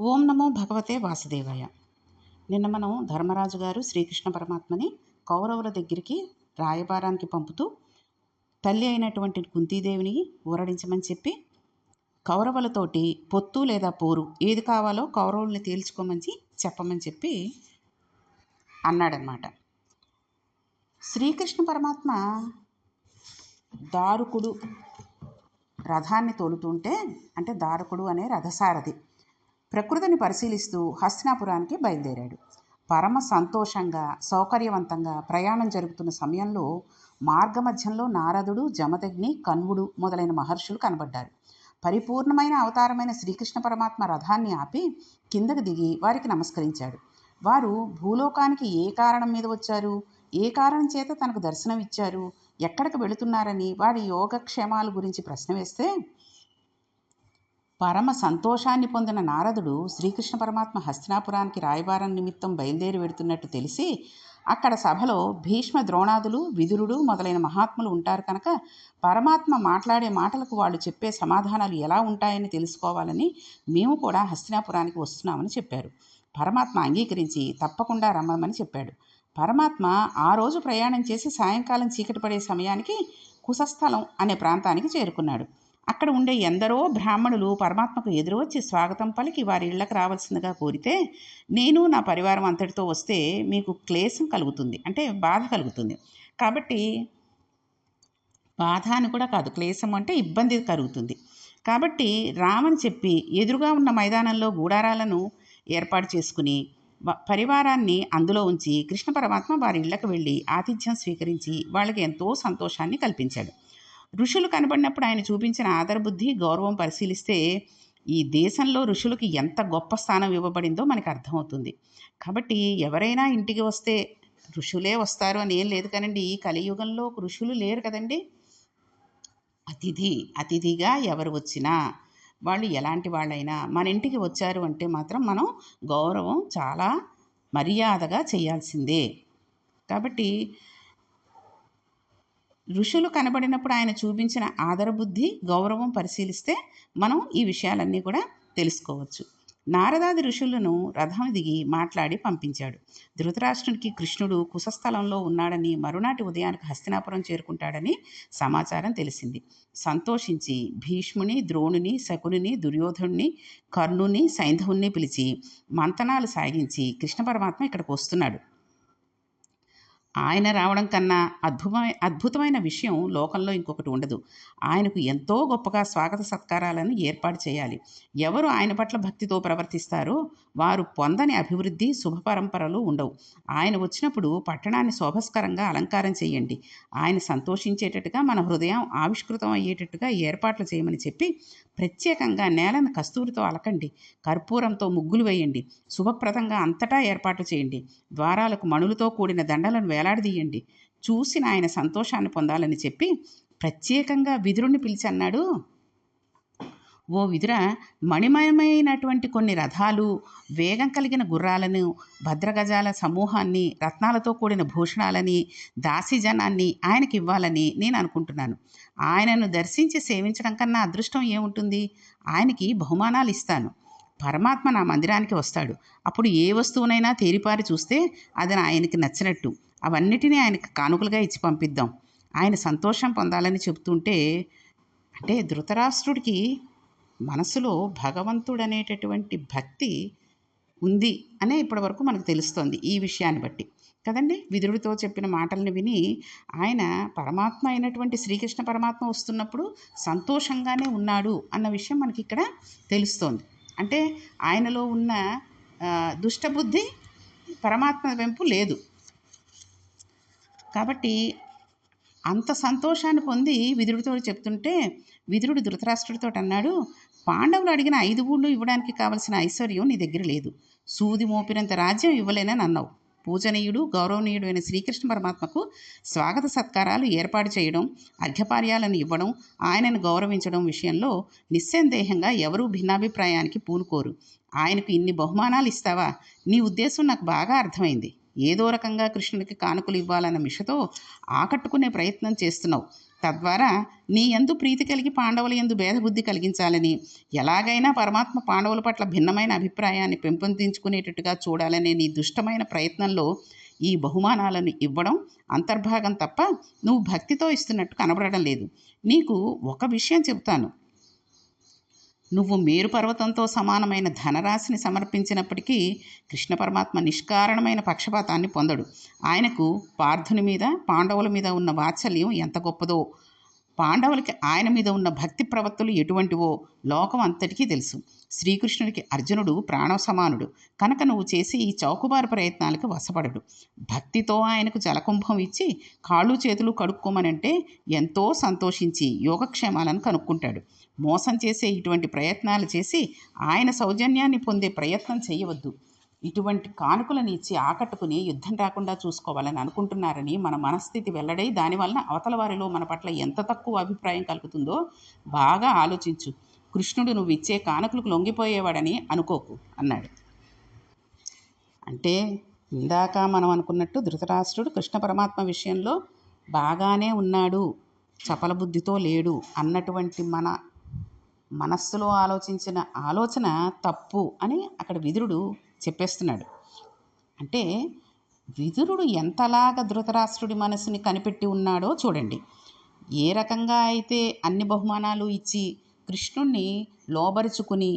ఓం నమో భగవతే వాసుదేవాయ. నిన్న మనం ధర్మరాజు గారు శ్రీకృష్ణ పరమాత్మని కౌరవుల దగ్గరికి రాయబారానికి పంపుతూ తల్లి అయినటువంటి కుంతీదేవిని ఊరడించమని చెప్పి కౌరవులతోటి పొత్తు లేదా పోరు ఏది కావాలో కౌరవుల్ని తేల్చుకోమని చెప్పమని చెప్పి అన్నాడనమాట శ్రీకృష్ణ పరమాత్మ దారుకుడు రథాన్ని తోలుతుంటే అంటే దారుకుడు అనే రథసారథి. ప్రకృతిని పరిశీలిస్తూ హస్తినాపురానికి బయలుదేరాడు. పరమ సంతోషంగా సౌకర్యవంతంగా ప్రయాణం జరుగుతున్న సమయంలో మార్గమధ్యంలో నారదుడు జమదగ్ని కన్వుడు మొదలైన మహర్షులు కనబడ్డారు. పరిపూర్ణమైన అవతారమైన శ్రీకృష్ణ పరమాత్మ రథాన్ని ఆపి కిందకు దిగి వారికి నమస్కరించాడు. వారు భూలోకానికి ఏ కారణం మీద వచ్చారు? ఏ కారణం చేత తనకు దర్శనం ఇచ్చారు ఎక్కడికి వెళుతున్నారని వారి యోగక్షేమాల గురించి ప్రశ్న వేస్తే పరమ సంతోషాన్ని పొందిన నారదుడు శ్రీకృష్ణ పరమాత్మ హస్తినాపురానికి రాయబారం నిమిత్తం బయలుదేరి వెడుతున్నట్టు తెలిసి అక్కడ సభలో భీష్మ ద్రోణాదులు విదురుడు మొదలైన మహాత్ములు ఉంటారు కనుక పరమాత్మ మాట్లాడే మాటలకు వాళ్ళు చెప్పే సమాధానాలు ఎలా ఉంటాయని తెలుసుకోవాలని మేము కూడా హస్తినాపురానికి వస్తున్నామని చెప్పారు. పరమాత్మ అంగీకరించి తప్పకుండా రమ్మని చెప్పాడు. పరమాత్మ ఆ రోజు ప్రయాణం చేసి సాయంకాలం చీకటి పడే సమయానికి కుశస్థలం అనే ప్రాంతానికి చేరుకున్నాడు. అక్కడ ఉండే ఎందరో బ్రాహ్మణులు పరమాత్మకు ఎదురొచ్చి స్వాగతం పలికి వారి ఇళ్ళకు రావాల్సిందిగా కోరితే నేను నా పరివారం అంతటితో వస్తే మీకు క్లేశం కలుగుతుంది అంటే బాధ కలుగుతుంది. కాబట్టి బాధ అని కూడా కాదు క్లేశం అంటే ఇబ్బంది కలుగుతుంది. కాబట్టి రామని చెప్పి ఎదురుగా ఉన్న మైదానంలో గూడారాలను ఏర్పాటు చేసుకుని పరివారాన్ని అందులో ఉంచి కృష్ణ పరమాత్మ వారి ఇళ్ళకు వెళ్ళి ఆతిథ్యం స్వీకరించి వాళ్ళకి ఎంతో సంతోషాన్ని కల్పించాడు. ఋషులు కనబడినప్పుడు ఆయన చూపించిన ఆదరబుద్ధి గౌరవం పరిశీలిస్తే ఈ దేశంలో ఋషులకి ఎంత గొప్ప స్థానం ఇవ్వబడిందో మనకు అర్థమవుతుంది. కాబట్టి ఎవరైనా ఇంటికి వస్తే ఋషులే వస్తారు అని ఏం లేదు కదండి ఈ కలియుగంలో ఋషులు లేరు కదండి. అతిథి అతిథిగా ఎవరు వచ్చినా వాళ్ళు ఎలాంటి వాళ్ళైనా మన ఇంటికి వచ్చారు అంటే మాత్రం మనం గౌరవం చాలా మర్యాదగా చేయాల్సిందే. కాబట్టి ఋషులు కనబడినప్పుడు ఆయన చూపించిన ఆదరబుద్ధి గౌరవం పరిశీలిస్తే మనం ఈ విషయాలన్నీ కూడా తెలుసుకోవచ్చు. నారదాది ఋషులను రథం దిగి మాట్లాడి పంపించాడు. ధృతరాష్ట్రునికి కృష్ణుడు కుశస్థలంలో ఉన్నాడని మరునాటి ఉదయానికి హస్తినాపురం చేరుకుంటాడని సమాచారం తెలిసింది. సంతోషించి భీష్ముని ద్రోణుని శకుని దుర్యోధుణ్ణి కర్ణుని సైంధవుణ్ణి పిలిచి మంతనాలు సాగించి కృష్ణ పరమాత్మ ఇక్కడికి వస్తున్నాడు. ఆయన రావడం కన్నా అద్భుతమైన అద్భుతమైన విషయం లోకంలో ఇంకొకటి ఉండదు. ఆయనకు ఎంతో గొప్పగా స్వాగత సత్కారాలను ఏర్పాటు చేయాలి. ఎవరు ఆయన పట్ల భక్తితో ప్రవర్తిస్తారో వారు పొందని అభివృద్ధి శుభపరంపరలు ఉండవు. ఆయన వచ్చినప్పుడు పట్టణాన్ని శోభస్కరంగా అలంకారం చేయండి. ఆయన సంతోషించేటట్టుగా మన హృదయం ఆవిష్కృతం అయ్యేటట్టుగా ఏర్పాట్లు చేయమని చెప్పి ప్రత్యేకంగా నేలను కస్తూరితో అలకండి. కర్పూరంతో ముగ్గులు వేయండి. శుభప్రదంగా అంతటా ఏర్పాట్లు చేయండి. ద్వారాలకు మణులతో కూడిన దండలను వేలాడదీయండి చూసిన ఆయన సంతోషాన్ని పొందాలని చెప్పి ప్రత్యేకంగా విదురుని పిలిచి అన్నాడు. ఓ విదుర మణిమయమైనటువంటి కొన్ని రథాలు వేగం కలిగిన గుర్రాలను భద్రగజాల సమూహాన్ని రత్నాలతో కూడిన భూషణాలని దాసీజనాన్ని ఆయనకి ఇవ్వాలని నేను అనుకుంటున్నాను. ఆయనను దర్శించి సేవించడం కన్నా అదృష్టం ఏముంటుంది? ఆయనకి బహుమానాలు ఇస్తాను. పరమాత్మ నా మందిరానికి వస్తాడు. అప్పుడు ఏ వస్తువునైనా తేరిపారి చూస్తే అది ఆయనకి నచ్చినట్టు. అవన్నిటినీ ఆయనకు కానుకలుగా ఇచ్చి పంపిద్దాం. ఆయన సంతోషం పొందాలని చెబుతుంటే అంటే ధృతరాష్ట్రుడికి మనసులో భగవంతుడు అనేటటువంటి భక్తి ఉంది అనే ఇప్పటివరకు మనకు తెలుస్తోంది ఈ విషయాన్ని బట్టి. కదండి? విదురుడితో చెప్పిన మాటలను విని ఆయన పరమాత్మ అయినటువంటి శ్రీకృష్ణ పరమాత్మ వస్తున్నప్పుడు సంతోషంగానే ఉన్నాడు అన్న విషయం మనకి ఇక్కడ తెలుస్తోంది. అంటే ఆయనలో ఉన్న దుష్టబుద్ధి పరమాత్మ వెంపు లేదు. కాబట్టి అంత సంతోషాన్ని పొంది విదురుడితో చెప్తుంటే విదురుడు ధృతరాష్ట్రుడితో అన్నాడు పాండవులు అడిగిన ఐదు ఊళ్ళు ఇవ్వడానికి కావలసిన ఐశ్వర్యం నీ దగ్గర లేదు. సూది మోపినంత రాజ్యం ఇవ్వలేనని అన్నావు. పూజనీయుడు గౌరవనీయుడు అయిన శ్రీకృష్ణ పరమాత్మకు స్వాగత సత్కారాలు ఏర్పాటు చేయడం అర్ఘ్యపార్యాలను ఇవ్వడం ఆయనను గౌరవించడం విషయంలో నిస్సందేహంగా ఎవరూ భిన్నాభిప్రాయానికి పూనుకోరు. ఆయనకు ఇన్ని బహుమానాలు ఇస్తావా? నీ ఉద్దేశం నాకు బాగా అర్థమైంది. ఏదో రకంగా కృష్ణుడికి కానుకలు ఇవ్వాలన్న మిషతో ఆకట్టుకునే ప్రయత్నం చేస్తున్నావు. తద్వారా నీ ఎందు ప్రీతి కలిగి పాండవుల ఎందు భేదబుద్ధి కలిగించాలని ఎలాగైనా పరమాత్మ పాండవుల పట్ల భిన్నమైన అభిప్రాయాన్ని పెంపొందించుకునేటట్టుగా చూడాలనే నీ దుష్టమైన ప్రయత్నంలో ఈ బహుమానాలను ఇవ్వడం అంతర్భాగం తప్ప నువ్వు భక్తితో ఇస్తున్నట్టు కనబడడం లేదు. నీకు ఒక విషయం చెబుతాను. నువ్వు మేరు పర్వతంతో సమానమైన ధనరాశిని సమర్పించినప్పటికీ కృష్ణ పరమాత్మ నిష్కారణమైన పక్షపాతాన్ని పొందడు. ఆయనకు పార్థుని మీద పాండవుల మీద ఉన్న వాత్సల్యం ఎంత గొప్పదో పాండవులకి ఆయన మీద ఉన్న భక్తి ప్రవత్తులు ఎటువంటివో లోకం అంతటికీ తెలుసు. శ్రీకృష్ణుడికి అర్జునుడు ప్రాణ సమానుడు కనుక నువ్వు చేసే ఈ చౌకబారు ప్రయత్నాలకు వసపడడు భక్తితో ఆయనకు జలకుంభం ఇచ్చి కాళ్ళు చేతులు కడుక్కోమనంటే ఎంతో సంతోషించి యోగక్షేమాలను కనుక్కుంటాడు. మోసం చేసే ఇటువంటి ప్రయత్నాలు చేసి ఆయన సౌజన్యాన్ని పొందే ప్రయత్నం చేయవద్దు. ఇటువంటి కానుకలను ఇచ్చి ఆకట్టుకుని యుద్ధం రాకుండా చూసుకోవాలని అనుకుంటున్నారని మన మనస్థితి వెల్లడై దానివలన అవతల వారిలో మన పట్ల ఎంత తక్కువ అభిప్రాయం కలుగుతుందో బాగా ఆలోచించు. కృష్ణుడు నువ్వు ఇచ్చే కానుకలకు లొంగిపోయేవాడని అనుకోకు అన్నాడు. అంటే ఇందాక మనం అనుకున్నట్టు ధృతరాష్ట్రుడు కృష్ణ పరమాత్మ విషయంలో బాగానే ఉన్నాడు చపల బుద్ధితో లేడు అన్నటువంటి మన మనస్సులో ఆలోచించిన ఆలోచన తప్పు అని అక్కడ విదురుడు చెప్పేస్తున్నాడు. అంటే విదురుడు ఎంతలాగా ధృతరాష్ట్రుడి మనసుని కనిపెట్టి ఉన్నాడో చూడండి. ఏ రకంగా అయితే అన్ని బహుమానాలు ఇచ్చి కృష్ణుణ్ణి లోబరుచుకుని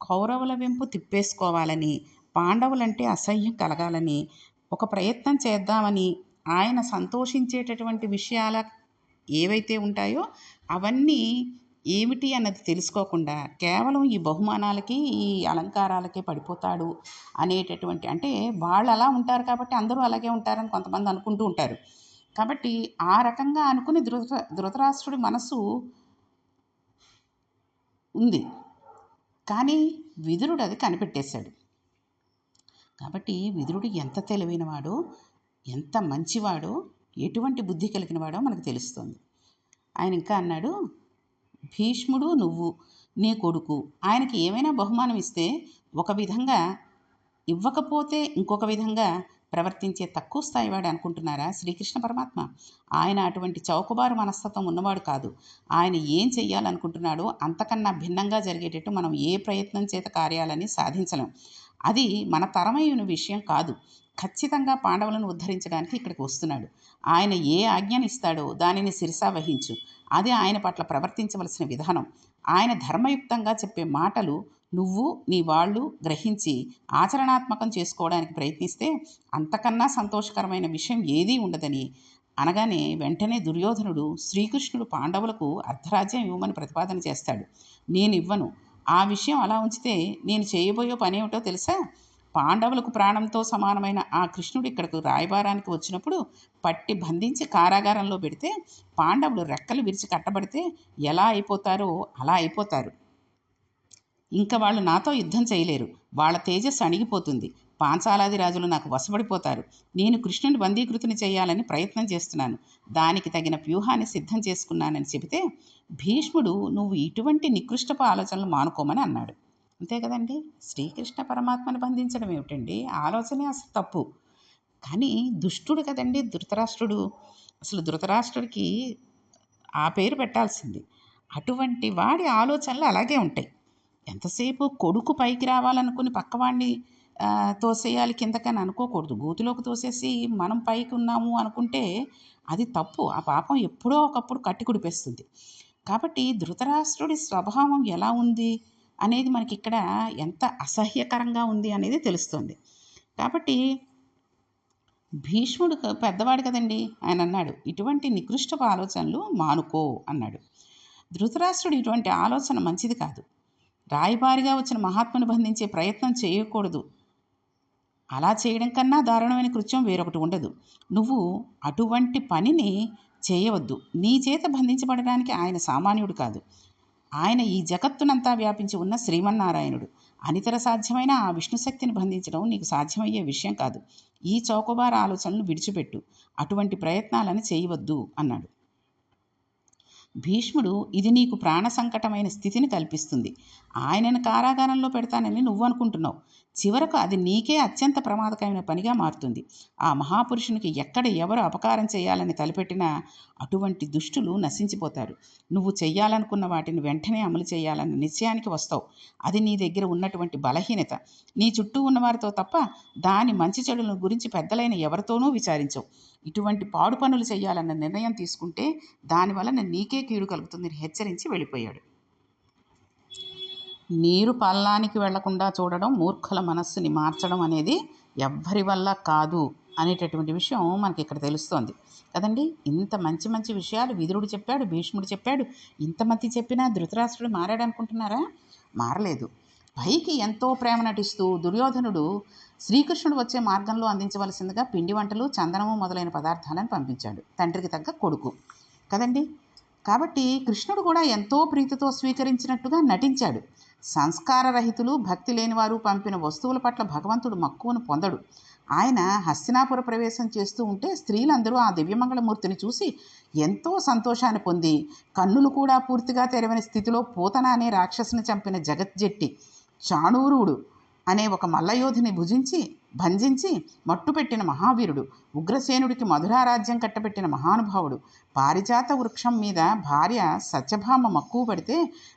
కౌరవుల వెంపు తిప్పేసుకోవాలని పాండవులంటే అసహ్యం కలగాలని ఒక ప్రయత్నం చేద్దామని ఆయన సంతోషించేటటువంటి విషయాల ఏవైతే ఉంటాయో అవన్నీ ఏమిటి అన్నది తెలుసుకోకుండా కేవలం ఈ బహుమానాలకి ఈ అలంకారాలకే పడిపోతాడు అనేటటువంటి అంటే వాళ్ళు అలా ఉంటారు కాబట్టి అందరూ అలాగే ఉంటారని కొంతమంది అనుకుంటూ ఉంటారు. కాబట్టి ఆ రకంగా అనుకుని ధృత ధృతరాష్ట్రుడి మనసు ఉంది. కానీ విదురుడు అది కనిపెట్టేశాడు. కాబట్టి విదురుడు ఎంత తెలివైనవాడో ఎంత మంచివాడో ఎటువంటి బుద్ధి కలిగినవాడో మనకు తెలుస్తుంది. ఆయన ఇంకా అన్నాడు భీష్ముడు నువ్వు నీ కొడుకు. ఆయనకి ఏమైనా బహుమానం ఇస్తే ఒక విధంగా ఇవ్వకపోతే ఇంకొక విధంగా ప్రవర్తించే తక్కువ స్థాయివాడు అనుకుంటున్నారా శ్రీకృష్ణ పరమాత్మ? ఆయన అటువంటి చౌకబారు మనస్తత్వం ఉన్నవాడు కాదు. ఆయన ఏం చెయ్యాలనుకుంటున్నాడో అంతకన్నా భిన్నంగా జరిగేటట్టు మనం ఏ ప్రయత్నం చేత కార్యాలని సాధించలేం. అది మన తరమైన విషయం కాదు. ఖచ్చితంగా పాండవులను ఉద్ధరించడానికి ఇక్కడికి వస్తున్నాడు. ఆయన ఏ ఆజ్ఞని ఇస్తాడో దానిని శిరసా వహించు. అది ఆయన పట్ల ప్రవర్తించవలసిన విధానం. ఆయన ధర్మయుక్తంగా చెప్పే మాటలు నువ్వు నీ వాళ్ళు గ్రహించి ఆచరణాత్మకం చేసుకోవడానికి ప్రయత్నిస్తే అంతకన్నా సంతోషకరమైన విషయం ఏదీ ఉండదని. అనగానే వెంటనే దుర్యోధనుడు శ్రీకృష్ణుడు పాండవులకు అర్ధరాజ్యం ఇవ్వమని ప్రతిపాదన చేస్తాడు. నేను ఇవ్వను ఆ విషయం అలా ఉంచితే నేను చేయబోయే పని ఏమిటో తెలుసా? పాండవులకు ప్రాణంతో సమానమైన ఆ కృష్ణుడు ఇక్కడకు రాయబారానికి వచ్చినప్పుడు పట్టి బంధించి కారాగారంలో పెడితే పాండవులు రెక్కలు విరిచి కట్టబడితే ఎలా అయిపోతారో అలా అయిపోతారు. ఇంకా వాళ్ళు నాతో యుద్ధం చేయలేరు. వాళ్ళ తేజస్సు అణిగిపోతుంది. పాంచాలాది రాజులు నాకు వశపడిపోతారు. నేను కృష్ణుని బందీకృతిని చేయాలని ప్రయత్నం చేస్తున్నాను. దానికి తగిన వ్యూహాన్ని సిద్ధం చేసుకున్నానని చెబితే భీష్ముడు నువ్వు ఇటువంటి నికృష్టపు ఆలోచనలు మానుకోమని అన్నాడు. అంతే కదండి? శ్రీకృష్ణ పరమాత్మను బంధించడం ఏమిటండి? ఆలోచనే అసలు తప్పు. కానీ దుష్టుడు కదండి ధృతరాష్ట్రుడు. అసలు ధృతరాష్ట్రుడికి ఆ పేరు పెట్టాల్సింది. అటువంటి వాడి ఆలోచనలు అలాగే ఉంటాయి. ఎంతసేపు కొడుకు పైకి రావాలనుకుని పక్కవాడిని తోసేయాలి కిందకని అనుకోకూడదు. గూతిలోకి తోసేసి మనం పైకి ఉన్నాము అనుకుంటే అది తప్పు. ఆ పాపం ఎప్పుడో ఒకప్పుడు కట్టి కుడిపేస్తుంది. కాబట్టి ధృతరాష్ట్రుడి స్వభావం ఎలా ఉంది అనేది మనకి ఇక్కడ ఎంత అసహ్యకరంగా ఉంది అనేది తెలుస్తుంది. కాబట్టి భీష్ముడు పెద్దవాడు కదండి ఆయన అన్నాడు ఇటువంటి నికృష్టపు ఆలోచనలు మానుకో అన్నాడు. ధృతరాష్ట్రుడు ఇటువంటి ఆలోచన మంచిది కాదు. రాయబారిగా వచ్చిన మహాత్మను బంధించే ప్రయత్నం చేయకూడదు. అలా చేయడం కన్నా దారుణమైన కృత్యం వేరొకటి ఉండదు. నువ్వు అటువంటి పనిని చేయవద్దు. నీ చేత బంధించబడడానికి ఆయన సామాన్యుడు కాదు. ఆయన ఈ జగత్తునంతా వ్యాపించి ఉన్న శ్రీమన్నారాయణుడు. అనితర సాధ్యమైన ఆ విష్ణుశక్తిని బంధించడం నీకు సాధ్యమయ్యే విషయం కాదు. ఈ చౌకబార ఆలోచనలు విడిచిపెట్టు. అటువంటి ప్రయత్నాలను చేయవద్దు అన్నాడు. భీష్ముడు ఇది నీకు ప్రాణ సంకటమైన స్థితిని కల్పిస్తుంది ఆయనను కారాగారంలో పెడతానని నువ్వు అనుకుంటున్నావు. చివరకు అది నీకే అత్యంత ప్రమాదకరమైన పనిగా మారుతుంది. ఆ మహాపురుషునికి ఎక్కడ ఎవరు అపకారం చేయాలని తలపెట్టినా అటువంటి దుష్టులు నశించిపోతారు. నువ్వు చెయ్యాలనుకున్న వాటిని వెంటనే అమలు చేయాలన్న నిశ్చయానికి వస్తావు. అది నీ దగ్గర ఉన్నటువంటి బలహీనత. నీ చుట్టూ ఉన్నవారితో తప్ప దాని మంచి చెడుల గురించి పెద్దలైన ఎవరితోనూ విచారించవు. ఇటువంటి పాడు పనులు చేయాలన్న నిర్ణయం తీసుకుంటే దానివలన నీకే కీడు కలుగుతుందని హెచ్చరించి వెళ్ళిపోయాడు. నీరు పల్లానికి వెళ్ళకుండా చూడడం మూర్ఖుల మనస్సుని మార్చడం అనేది ఎవ్వరి వల్ల కాదు అనేటటువంటి విషయం మనకి ఇక్కడ తెలుస్తోంది. కదండి? ఇంత మంచి మంచి విషయాలు విదురుడు చెప్పాడు భీష్ముడు చెప్పాడు. ఇంతమంది చెప్పినా ధృతరాష్ట్రుడు మారాడు అనుకుంటున్నారా మారలేదు. పైకి ఎంతో ప్రేమ నటిస్తూ దుర్యోధనుడు శ్రీకృష్ణుడు వచ్చే మార్గంలో అందించవలసిందిగా పిండి వంటలు చందనము మొదలైన పదార్థాలను పంపించాడు. తండ్రికి తగ్గ కొడుకు. కదండి? కాబట్టి కృష్ణుడు కూడా ఎంతో ప్రీతితో స్వీకరించినట్టుగా నటించాడు. సంస్కారరహితులు భక్తి లేనివారు పంపిన వస్తువుల పట్ల భగవంతుడు మక్కువను పొందడు. ఆయన హస్తినాపుర ప్రవేశం చేస్తూ ఉంటే స్త్రీలందరూ ఆ దివ్యమంగళమూర్తిని చూసి ఎంతో సంతోషాన్ని పొంది కన్నులు కూడా పూర్తిగా తెరవని స్థితిలో పూతన అనే రాక్షసుని చంపిన జగజ్జెట్టి చాణూరుడు అనే ఒక మల్లయోధిని భుజించి భంజించి మట్టుపెట్టిన మహావీరుడు ఉగ్రసేనుడికి మధురారాజ్యం కట్టబెట్టిన మహానుభావుడు. పారిజాత వృక్షం మీద భార్య సత్యభామ మక్కువ పడితే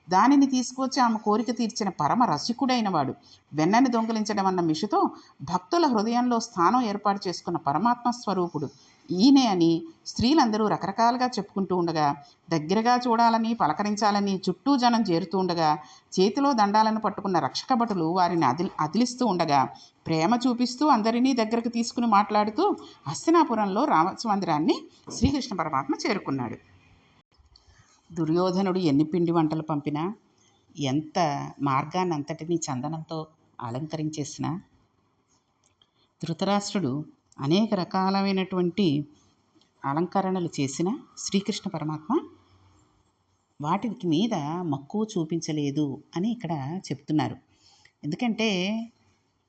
దానిని తీసుకొచ్చి ఆమె కోరిక తీర్చిన పరమ రసికుడైన వాడు. వెన్నని దొంగిలించడం అన్న మిషుతో భక్తుల హృదయంలో స్థానం ఏర్పాటు చేసుకున్న పరమాత్మ స్వరూపుడు ఈయనే అని స్త్రీలందరూ రకరకాలుగా చెప్పుకుంటూ ఉండగా దగ్గరగా చూడాలని పలకరించాలని చుట్టూ జనం చేరుతూ ఉండగా చేతిలో దండాలను పట్టుకున్న రక్షక భటులు వారిని అదిలి అదిలిస్తూ ఉండగా ప్రేమ చూపిస్తూ అందరినీ దగ్గరకు తీసుకుని మాట్లాడుతూ హస్తినాపురంలో రామచంద్రాన్ని శ్రీకృష్ణ పరమాత్మ చేరుకున్నాడు. దుర్యోధనుడు ఎన్ని పిండి వంటలు పంపినా ఎంత మార్గాన్నంతటినీ చందనంతో అలంకరించేసినా ధృతరాష్ట్రుడు అనేక రకాలైనటువంటి అలంకరణలు చేసిన శ్రీకృష్ణ పరమాత్మ వాటికి మీద మక్కువ చూపించలేదు అని ఇక్కడ చెప్తున్నారు. ఎందుకంటే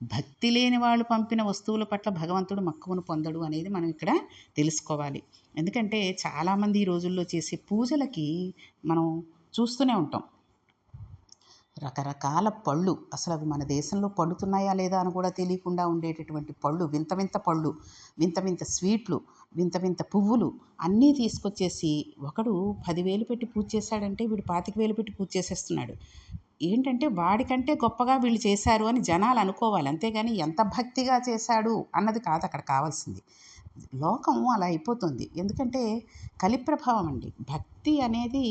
భక్తి లేని వాళ్ళు పంపిన వస్తువుల పట్ల భగవంతుడు మక్కువను పొందడు అనేది మనం ఇక్కడ తెలుసుకోవాలి. ఎందుకంటే చాలామంది ఈ రోజుల్లో చేసే పూజలకి మనం చూస్తూనే ఉంటాం. రకరకాల పళ్ళు. అసలు అవి మన దేశంలో పండుతున్నాయా లేదా అని కూడా తెలియకుండా ఉండేటటువంటి పళ్ళు వింత వింత పళ్ళు వింత వింత స్వీట్లు వింత వింత పువ్వులు అన్నీ తీసుకొచ్చేసి ఒకడు పదివేలు పెట్టి పూజ చేశాడంటే వీడు పాతిక వేలు పెట్టి పూజ చేసేస్తున్నాడు. ఏంటంటే వాడికంటే గొప్పగా వీళ్ళు చేశారు అని జనాలు అనుకోవాలి. అంతేగాని ఎంత భక్తిగా చేశాడు అన్నది కాదు అక్కడ కావాల్సింది. లోకం అలా అయిపోతుంది. ఎందుకంటే కలి ప్రభావం అండి. భక్తి అనేది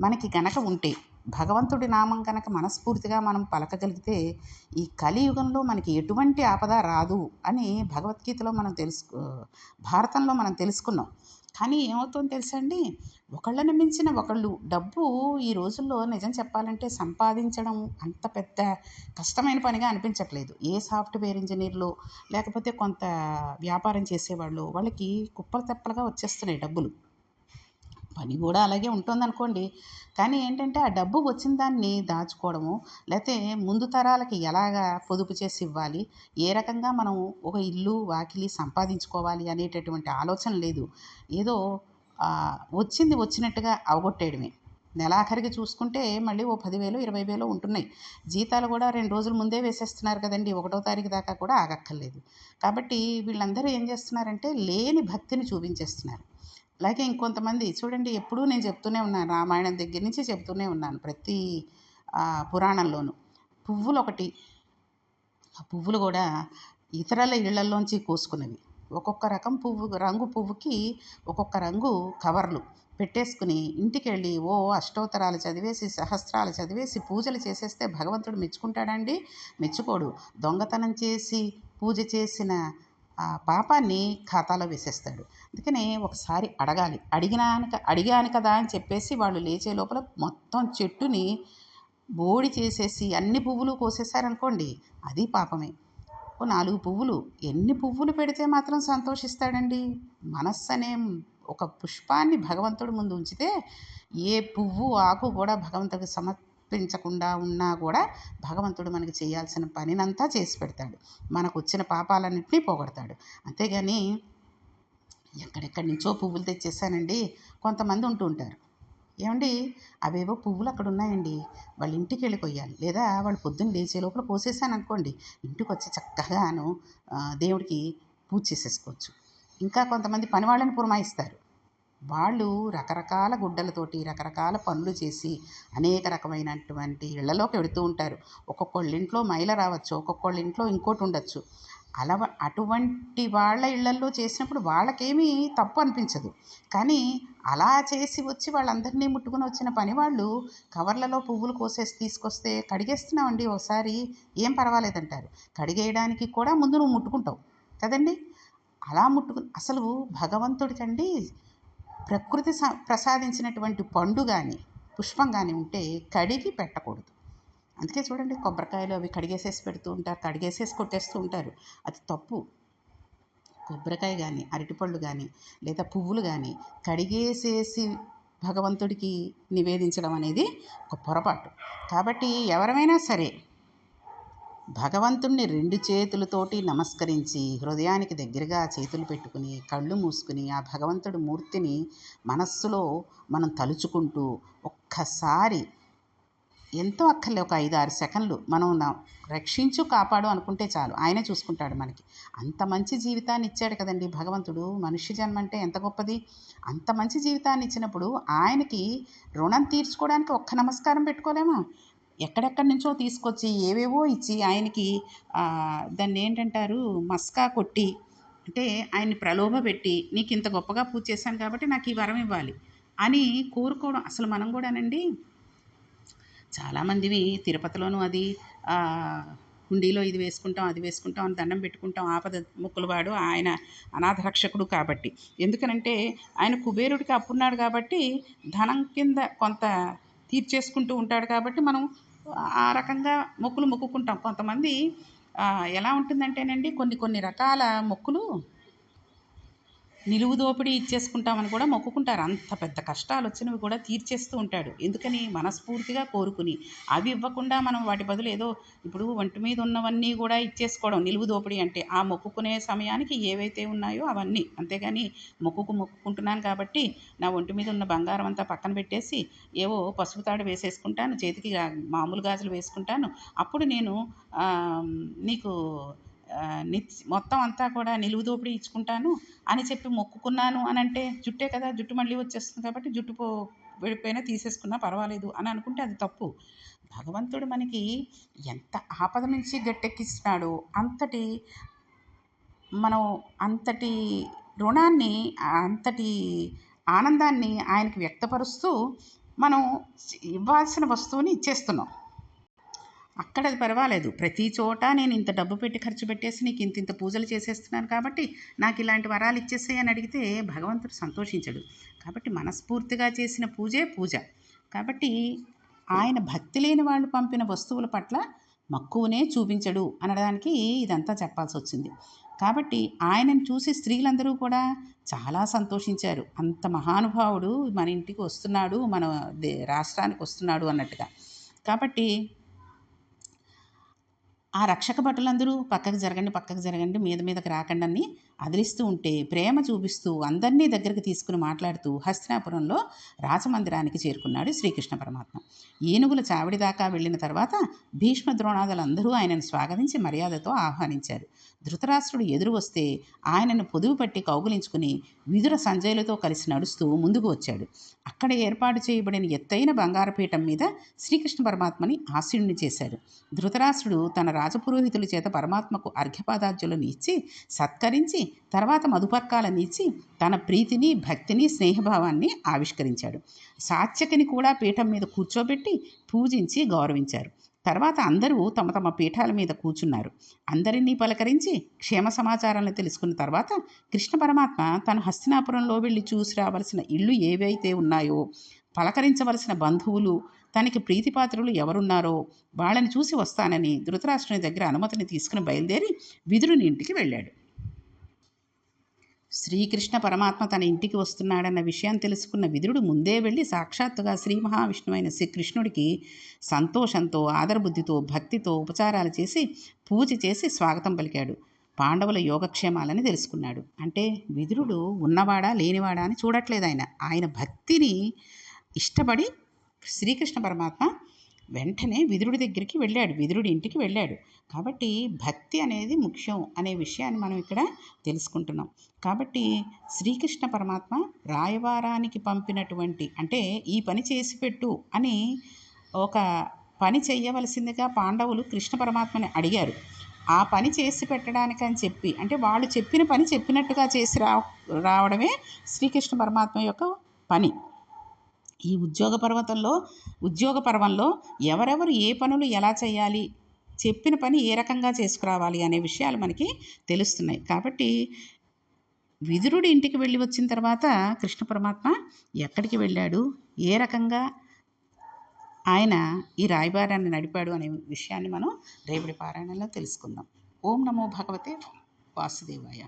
మనకి గనక ఉంటే భగవంతుడి నామం కనుక మనస్ఫూర్తిగా మనం పలకగలిగితే ఈ కలియుగంలో మనకి ఎటువంటి ఆపద రాదు అని భగవద్గీతలో మనం తెలుసు భారతంలో మనం తెలుసుకున్నాం. కానీ ఏమవుతుందో తెలుసండి ఒకళ్ళని మించిన ఒకళ్ళు డబ్బు ఈ రోజుల్లో నిజం చెప్పాలంటే సంపాదించడం అంత పెద్ద కష్టమైన పనిగా అనిపించట్లేదు. ఏ సాఫ్ట్వేర్ ఇంజనీర్లు లేకపోతే కొంత వ్యాపారం చేసేవాళ్ళు వాళ్ళకి కుప్పలు తెప్పలుగా వచ్చేస్తున్నాయి డబ్బులు. పని కూడా అలాగే ఉంటుంది అనుకోండి కానీ ఏంటంటే ఆ డబ్బు వచ్చిన దాన్ని దాచుకోవడము లేకపోతే ముందు తరాలకి ఎలాగా పొదుపు చేసి ఇవ్వాలి ఏ రకంగా మనం ఒక ఇల్లు వాకిలి సంపాదించుకోవాలి అనేటటువంటి ఆలోచన లేదు. ఏదో వచ్చింది వచ్చినట్టుగా అవగొట్టేయడమే. నెలాఖరికి చూసుకుంటే మళ్ళీ ఓ పదివేలు ఇరవై వేలు ఉంటున్నాయి. జీతాలు కూడా రెండు రోజుల ముందే వేసేస్తున్నారు కదండి ఒకటో తారీఖు దాకా కూడా ఆగక్కర్లేదు. కాబట్టి వీళ్ళందరూ ఏం చేస్తున్నారంటే లేని భక్తిని చూపించేస్తున్నారు. అలాగే ఇంకొంతమంది చూడండి ఎప్పుడూ నేను చెప్తూనే ఉన్నాను రామాయణం దగ్గర నుంచి చెప్తూనే ఉన్నాను ప్రతి పురాణంలోనూ. పువ్వులు ఒకటి ఆ పువ్వులు కూడా ఇతరుల ఇళ్ళలోంచి కోసుకున్నవి ఒక్కొక్క రకం పువ్వు రంగు పువ్వుకి ఒక్కొక్క రంగు కవర్లు పెట్టేసుకుని ఇంటికి వెళ్ళి ఓ అష్టోత్తరాలు చదివేసి సహస్రాలు చదివేసి పూజలు చేసేస్తే భగవంతుడు మెచ్చుకుంటాడండి? మెచ్చుకోడు. దొంగతనం చేసి పూజ చేసిన ఆ పాపాన్ని ఖాతాలో వేసేస్తాడు. అందుకనే ఒకసారి అడగాలి. అడిగినాక అడిగాను కదా అని చెప్పేసి వాళ్ళు లేచే లోపల మొత్తం చెట్టుని బోడి చేసేసి అన్ని పువ్వులు కోసేసారనుకోండి అది పాపమే. ఓ నాలుగు పువ్వులు ఎన్ని పువ్వులు పెడితే మాత్రం సంతోషిస్తాడండి? మనస్సు అనే ఒక పుష్పాన్ని భగవంతుడి ముందు ఉంచితే ఏ పువ్వు ఆకు కూడా భగవంతుడికి పెంచకుండా ఉన్నా కూడా భగవంతుడు మనకి చేయాల్సిన పనినంతా చేసి పెడతాడు. మనకు వచ్చిన పాపాలన్నింటినీ పోగొడతాడు. అంతేగాని ఎక్కడెక్కడి నుంచో పువ్వులు తెచ్చేసానండి. కొంతమంది ఉంటూ ఉంటారు. ఏమండి? అవేవో పువ్వులు అక్కడ ఉన్నాయండి వాళ్ళ ఇంటికి వెళ్ళి కొయ్యాలి. లేదా వాళ్ళు పొద్దున్న లేచే లోపల కోసేసాను అనుకోండి ఇంటికి వచ్చి చక్కగాను దేవుడికి పూజ చేసేసుకోవచ్చు. ఇంకా కొంతమంది పని వాళ్ళని పురమాయిస్తారు. వాళ్ళు రకరకాల గుడ్డలతోటి రకరకాల పనులు చేసి అనేక రకమైనటువంటి ఇళ్ళలోకి వెడుతూ ఉంటారు. ఒక్కొక్కళ్ళ ఇంట్లో మైల రావచ్చు ఒక్కొక్కళ్ళ ఇంట్లో ఇంకోటి ఉండొచ్చు. అలా అటువంటి వాళ్ళ ఇళ్ళల్లో చేసినప్పుడు వాళ్ళకేమీ తప్పు అనిపించదు. కానీ అలా చేసి వచ్చి వాళ్ళందరినీ ముట్టుకుని వచ్చిన పని వాళ్ళు కవర్లలో పువ్వులు కోసేసి తీసుకొస్తే కడిగేస్తున్నామండి ఒకసారి ఏం పర్వాలేదంటారు. కడిగేయడానికి కూడా ముందు నువ్వు ముట్టుకుంటావు కదండి? అలా ముట్టుకు అసలు భగవంతుడికండి ప్రకృతి స ప్రసాదించినటువంటి పండు కానీ పుష్పం కానీ ఉంటే కడిగి పెట్టకూడదు. అందుకే చూడండి కొబ్బరికాయలు అవి కడిగేసేసి పెడుతూ ఉంటారు కడిగేసేసి కొట్టేస్తూ ఉంటారు. అది తప్పు. కొబ్బరికాయ కానీ అరటిపళ్ళు కానీ లేదా పువ్వులు కానీ కడిగేసేసి భగవంతుడికి నివేదించడం అనేది ఒక పొరపాటు. కాబట్టి ఎవరమైనా సరే భగవంతుణ్ణి రెండు చేతులతోటి నమస్కరించి హృదయానికి దగ్గరగా చేతులు పెట్టుకుని కళ్ళు మూసుకుని ఆ భగవంతుడి మూర్తిని మనస్సులో మనం తలుచుకుంటూ ఒక్కసారి ఎంతో అక్కర్లే ఒక ఐదు ఆరు సెకండ్లు మనం రక్షించు కాపాడు అనుకుంటే చాలు. ఆయనే చూసుకుంటాడు మనకి. అంత మంచి జీవితాన్ని ఇచ్చాడు కదండి భగవంతుడు. మనుష్య జన్మ అంటే ఎంత గొప్పది? అంత మంచి జీవితాన్ని ఇచ్చినప్పుడు ఆయనకి రుణం తీర్చుకోవడానికి ఒక్క నమస్కారం పెట్టుకోలేమా? ఎక్కడెక్కడి నుంచో తీసుకొచ్చి ఏవేవో ఇచ్చి ఆయనకి దాన్ని ఏంటంటారు మస్కా కొట్టి అంటే ఆయన్ని ప్రలోభ పెట్టి నీకు ఇంత గొప్పగా పూజ చేశాను కాబట్టి నాకు ఈ వరం ఇవ్వాలి అని కోరుకోవడం. అసలు మనం కూడానండి చాలామందివి తిరుపతిలోనూ అది హుండీలో ఇది వేసుకుంటాం అది వేసుకుంటాం అని దండం పెట్టుకుంటాం ఆపద ముక్కులవాడు ఆయన అనాథ రక్షకుడు కాబట్టి. ఎందుకనంటే ఆయన కుబేరుడికి అప్పున్నాడు కాబట్టి ధనం కింద కొంత తీర్చేసుకుంటూ ఉంటాడు కాబట్టి మనం ఆ రకంగా మొక్కులు మొక్కుకుంటాం. కొంతమంది ఎలా ఉంటుందంటేనండి కొన్ని కొన్ని రకాల మొక్కులు నిలువు దోపిడీ ఇచ్చేసుకుంటామని కూడా మొక్కుకుంటారు. అంత పెద్ద కష్టాలు వచ్చినవి కూడా తీర్చేస్తూ ఉంటాడు. ఎందుకని? మనస్ఫూర్తిగా కోరుకుని. అవి ఇవ్వకుండా మనం వాటి బదులు ఏదో ఇప్పుడు ఒంటి మీద ఉన్నవన్నీ కూడా ఇచ్చేసుకోవడం. నిలువు దోపిడీ అంటే ఆ మొక్కుకునే సమయానికి ఏవైతే ఉన్నాయో అవన్నీ. అంతేగాని మొక్కుకు మొక్కుకుంటున్నాను కాబట్టి నా ఒంటి మీద ఉన్న బంగారం అంతా పక్కన పెట్టేసి ఏవో పసుపు తాడు వేసేసుకుంటాను. చేతికి మామూలు గాజులు వేసుకుంటాను. అప్పుడు నేను నీకు ఆ, మొత్తం అంతా కూడా నిలువు దోపిడీ ఇచ్చుకుంటాను అని చెప్పి మొక్కుకున్నాను అని అంటే జుట్టే కదా జుట్టు మళ్ళీ వచ్చేస్తుంది కాబట్టి జుట్టు పో విడిపోయినా తీసేసుకున్నా పర్వాలేదు అని అనుకుంటే అది తప్పు. భగవంతుడు మనకి ఎంత ఆపద నుంచి గట్టెక్కిస్తున్నాడో అంతటి మనం అంతటి రుణాన్ని అంతటి ఆనందాన్ని ఆయనకి వ్యక్తపరుస్తూ మనం ఇవ్వాల్సిన వస్తువుని ఇచ్చేస్తున్నాం. అక్కడ అది పర్వాలేదు. ప్రతి చోట నేను ఇంత డబ్బు పెట్టి ఖర్చు పెట్టేసి నీకు ఇంత ఇంత పూజలు చేసేస్తున్నాను కాబట్టి నాకు ఇలాంటి వరాలు ఇచ్చేసాయి అని అడిగితే భగవంతుడు సంతోషించడు. కాబట్టి మనస్ఫూర్తిగా చేసిన పూజే పూజ. కాబట్టి ఆయన భక్తి లేని వాళ్ళు పంపిన వస్తువుల పట్ల మక్కువనే చూపించడు అనడానికి ఇదంతా చెప్పాల్సి వచ్చింది కాబట్టి ఆయనను చూసి స్త్రీలందరూ కూడా చాలా సంతోషించారు. అంత మహానుభావుడు మన ఇంటికి వస్తున్నాడు మన దే- రాష్ట్రానికి వస్తున్నాడు అన్నట్టుగా. కాబట్టి ఆ రక్షక భటులందరూ పక్కకు జరగండి పక్కకు జరగండి మీద మీదకి రాకండి అని అదిలిస్తూ ఉంటే ప్రేమ చూపిస్తూ అందరినీ దగ్గరికి తీసుకుని మాట్లాడుతూ హస్తినాపురంలో రాజమందిరానికి చేరుకున్నాడు శ్రీకృష్ణ పరమాత్మ. ఏనుగుల చావిడి దాకా వెళ్ళిన తర్వాత భీష్మ ద్రోణాదులందరూ ఆయనను స్వాగతించి మర్యాదతో ఆహ్వానించారు. ధృతరాష్ట్రుడు ఎదురు వస్తే ఆయనను పొదువు పట్టి కౌగులించుకుని విదుర సంజయులతో కలిసి నడుస్తూ ముందుకు వచ్చాడు. అక్కడ ఏర్పాటు చేయబడిన ఎత్తైన బంగారపీఠం మీద శ్రీకృష్ణ పరమాత్మని ఆశీనుని చేశాడు. ధృతరాష్ట్రుడు తన రాజపురోహితుల చేత పరమాత్మకు అర్ఘ్యపాదార్జులను ఇచ్చి సత్కరించి తర్వాత మధుపర్కాలను ఇచ్చి తన ప్రీతిని భక్తిని స్నేహభావాన్ని ఆవిష్కరించాడు. సాత్యకిని కూడా పీఠం మీద కూర్చోబెట్టి పూజించి గౌరవించారు. తర్వాత అందరూ తమ తమ పీఠాల మీద కూర్చున్నారు. అందరినీ పలకరించి క్షేమ సమాచారాలను తెలుసుకున్న తర్వాత కృష్ణ పరమాత్మ తన హస్తినాపురంలో వెళ్ళి చూసి రావలసిన ఇళ్ళు ఏవైతే ఉన్నాయో పలకరించవలసిన బంధువులు తనకి ప్రీతిపాత్రులు ఎవరున్నారో వాళ్ళని చూసి వస్తానని ధృతరాష్ట్రుని దగ్గర అనుమతిని తీసుకుని బయలుదేరి విధుడిని ఇంటికి వెళ్ళాడు. శ్రీకృష్ణ పరమాత్మ తన ఇంటికి వస్తున్నాడన్న విషయం తెలుసుకున్న విదురుడు ముందే వెళ్ళి సాక్షాత్తుగా శ్రీ మహావిష్ణువైన శ్రీకృష్ణుడికి సంతోషంతో ఆదరబుద్ధితో భక్తితో ఉపచారాలు చేసి పూజ చేసి స్వాగతం పలికాడు. పాండవుల యోగక్షేమాలని తెలుసుకున్నాడు. అంటే విదురుడు ఉన్నవాడా లేనివాడా అని చూడట్లేదు ఆయన. ఆయన భక్తిని ఇష్టపడి శ్రీకృష్ణ పరమాత్మ వెంటనే విదురుడి దగ్గరికి వెళ్ళాడు. విదురుడి ఇంటికి వెళ్ళాడు. కాబట్టి భక్తి అనేది ముఖ్యం అనే విషయాన్ని మనం ఇక్కడ తెలుసుకుంటున్నాం. కాబట్టి శ్రీకృష్ణ పరమాత్మ రాయవారానికి పంపినటువంటి అంటే ఈ పని చేసి పెట్టు అని ఒక పని చేయవలసిందిగా పాండవులు కృష్ణ పరమాత్మని అడిగారు. ఆ పని చేసి పెట్టడానికి అని చెప్పి అంటే వాళ్ళు చెప్పిన పని చెప్పినట్టుగా చేసి రా రావడమే శ్రీకృష్ణ పరమాత్మ యొక్క పని. ఈ ఉద్యోగ పర్వతంలో ఉద్యోగ పర్వంలో ఎవరెవరు ఏ పనులు ఎలా చేయాలి చెప్పిన పని ఏ రకంగా చేసుకురావాలి అనే విషయాలు మనకి తెలుస్తున్నాయి. కాబట్టి విదురుడి ఇంటికి వెళ్ళి వచ్చిన తర్వాత కృష్ణ పరమాత్మ ఎక్కడికి వెళ్ళాడు ఏ రకంగా ఆయన ఈ రాయబారాన్ని నడిపాడు అనే విషయాన్ని మనం రేపటి పారాయణంలో తెలుసుకుందాం. ఓం నమో భగవతే వాసుదేవాయ.